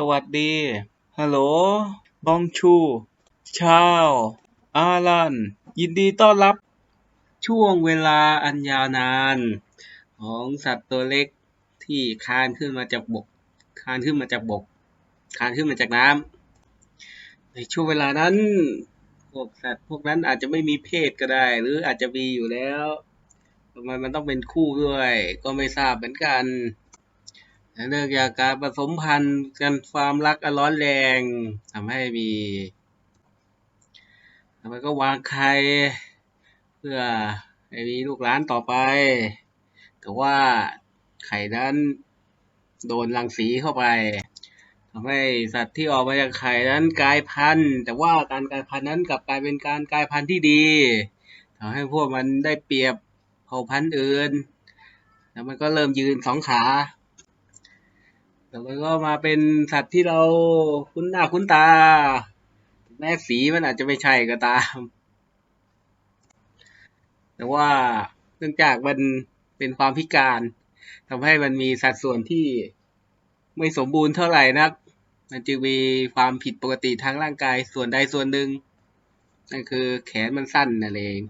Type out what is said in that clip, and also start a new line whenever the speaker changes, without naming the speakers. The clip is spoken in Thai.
สวัสดี ฮัลโหล บองชู ชาว อารัน ยินดีต้อนรับ ช่วงเวลาอันยาวนาน ของสัตว์ตัวเล็กที่คลานขึ้นมาจากบกคลานขึ้นมาจากบกคลานขึ้นมาจากน้ำ ในช่วงเวลานั้น พวกสัตว์พวกนั้นอาจจะไม่มีเพศก็ได้ หรืออาจจะมีอยู่แล้วทำไมมันต้องเป็นคู่ด้วย ก็ไม่ทราบเหมือนกัน เนื่องจากการผสมพันธุ์กันความรักอันร้อนแรงทำให้มีแล้วมันก็วางไข่เพื่อให้มีลูกหลานต่อไป แต่ว่าไข่นั้นโดนรังสีเข้าไปทำให้สัตว์ที่ออกมาจากไข่นั้นกลายพันธุ์ แต่ว่าการกลายพันธุ์นั้นกลับกลายเป็นการกลายพันธุ์ที่ดีทำให้พวกมันได้เปรียบเผ่าพันธุ์อื่น แล้วมันก็เริ่มยืนสองขา แล้วมันก็มาเป็นสัตว์ที่เราคุ้นหน้าคุ้นตา แม้สีมันอาจจะไม่ใช่ก็ตาม แต่ว่าเนื่องจากมันเป็นความพิการทำให้มันมีสัดส่วนที่ไม่สมบูรณ์เท่าไหร่นัก มันจึงมีความผิดปกติทางร่างกายส่วนใดส่วนหนึ่งนั่นคือแขนมันสั้นนั่นเอง